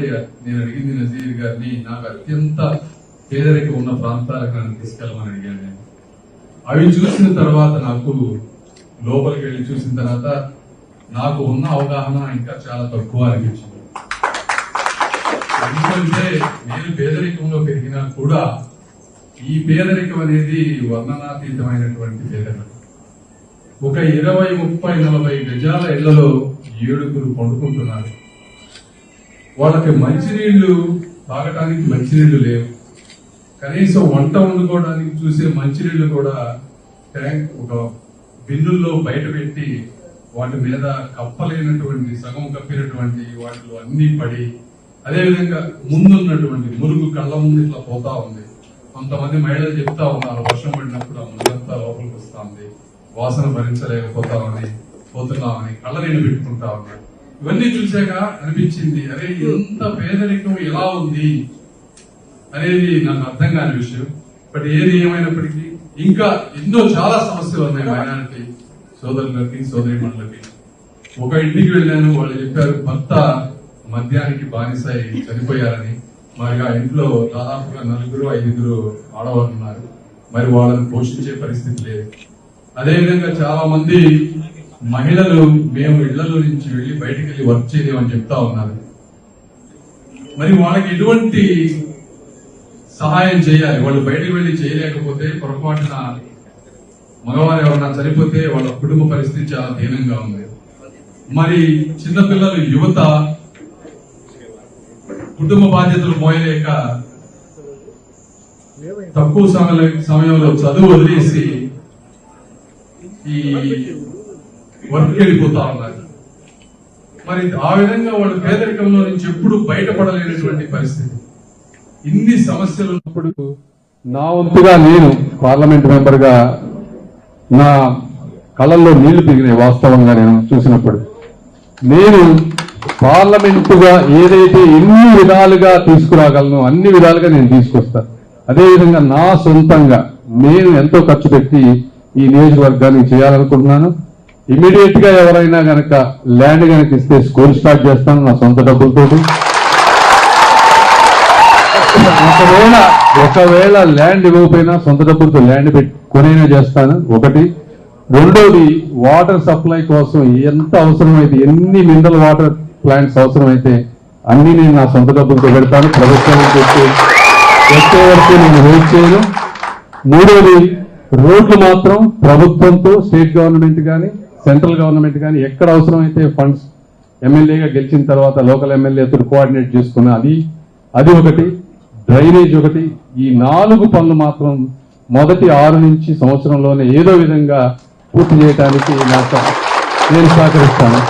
నేను అడిగింది గారిని నాకు అత్యంత పేదరికం ఉన్న ప్రాంతాలకు నన్ను తీసుకెళ్ళమని అడిగాను నేను. అవి చూసిన తర్వాత నాకు లోపలికి వెళ్ళి చూసిన తర్వాత నాకు ఉన్న అవగాహన ఇంకా చాలా తక్కువ అనిపించింది. ఎందుకంటే నేను పేదరికంలో పెరిగినా కూడా ఈ పేదరికం అనేది వర్ణనాతీతమైనటువంటి పేదరికం. ఒక ఇరవై ముప్పై నలభై గజాల ఇళ్ళలో ఏడుగురు పండుకుంటున్నారు. వాళ్ళకి మంచినీళ్ళు తాగటానికి మంచినీళ్ళు లేవు. కనీసం వంట వండుకోవడానికి చూసే మంచినీళ్ళు కూడా ట్యాంక్ ఒక బిన్నుల్లో బయట పెట్టి వాటి మీద కప్పలేనటువంటి సగం కప్పినటువంటి వాటిలో అన్ని పడి అదేవిధంగా ముందున్నటువంటి మురుగు కళ్ళ ముందు ఇట్లా పోతా ఉంది. కొంతమంది మహిళలు చెప్తా ఉన్నారు వర్షం పడినప్పుడు ఆ మురుగంతా లోపలికి వస్తా ఉంది. వాసన భరించలేకపోతామని పోతున్నామని కళ్ళ నేను పెట్టుకుంటా ఉన్నాడు ఇవన్నీ చూశాక అనిపించింది అరే ఎంత పేదరికం ఎలా ఉంది అనేది నాకు అర్థం కాని విషయం. బట్ ఏది ఏమైనప్పటికీ ఇంకా ఎన్నో చాలా సమస్యలు ఉన్నాయి మైనారిటీ సోదరులకి సోదరిమణులకి ఒక ఇంటికి వెళ్ళాను వాళ్ళు చెప్పారు భర్త మద్యానికి బానిసాయి చనిపోయారని. మరి ఆ ఇంట్లో దాదాపుగా నలుగురు ఐదుగురు ఆడవాళ్ళు ఉన్నారు. మరి వాళ్ళని పోషించే పరిస్థితి లేదు. అదేవిధంగా చాలా మంది మహిళలు మేము ఇళ్ళలో నుంచి వెళ్ళి బయటకు వెళ్ళి వర్క్ చేయలేమని చెప్తా ఉన్నారు. మరి వాళ్ళకి ఎటువంటి సహాయం చేయాలి? వాళ్ళు బయటకు వెళ్ళి చేయలేకపోతే పొరపాటున మగవారు ఎవరన్నా చనిపోతే వాళ్ళ కుటుంబ పరిస్థితి చాలా దీనంగా ఉంది. మరి చిన్నపిల్లలు యువత కుటుంబ బాధ్యతలు మోయలేక తక్కువ సమయ- సమయంలో చదువు వదిలేసి ఈ వర్క్ వెళ్ళిపోతా ఉన్నారు. మరి ఆ విధంగా వాళ్ళు పేదరికంలో నుంచి ఎప్పుడు బయటపడలేనటువంటి పరిస్థితి. ఇన్ని సమస్యలు ఉన్నప్పుడు నా వంతుగా నేను పార్లమెంట్ మెంబర్గా నా కళల్లో నీళ్ళు తిరిగినాయి వాస్తవంగా నేను చూసినప్పుడు నేను పార్లమెంటుగా ఏదైతే ఎన్ని విధాలుగా తీసుకురాగలను అన్ని విధాలుగా నేను తీసుకొస్తా. అదేవిధంగా నా సొంతంగా నేను ఎంతో ఖర్చు పెట్టి ఈ నియోజకవర్గాన్ని చేయాలనుకుంటున్నాను. ఇమీడియట్గా ఎవరైనా గనక ల్యాండ్ కనుక ఇస్తే స్కూల్ స్టార్ట్ చేస్తాను నా సొంత డబ్బులతో ఒకవేళ ఒకవేళ ల్యాండ్ ఇవ్వకపోయినా సొంత డబ్బులతో ల్యాండ్ కొనైనా చేస్తాను. ఒకటి. రెండోది వాటర్ సప్లై కోసం ఎంత అవసరమైతే ఎన్ని మినరల్ వాటర్ ప్లాంట్స్ అవసరమైతే అన్ని నేను నా సొంత డబ్బులతో పెడతాను. ప్రభుత్వం నుంచి వచ్చే వరకు నేను వెయిట్ చేయను. మూడోది రోడ్లు మాత్రం ప్రభుత్వంతో స్టేట్ గవర్నమెంట్ కానీ సెంట్రల్ గవర్నమెంట్ కానీ ఎక్కడ అవసరమైతే ఫండ్స్ ఎమ్మెల్యేగా గెలిచిన తర్వాత లోకల్ ఎమ్మెల్యేతో కోఆర్డినేట్ చేసుకుని అది అది ఒకటి. డ్రైనేజ్ ఒకటి. ఈ నాలుగు పనులు మాత్రం మొదటి ఆరు నుంచి సంవత్సరంలోనే ఏదో విధంగా పూర్తి చేయడానికి నాకు నేను సహకరిస్తాను.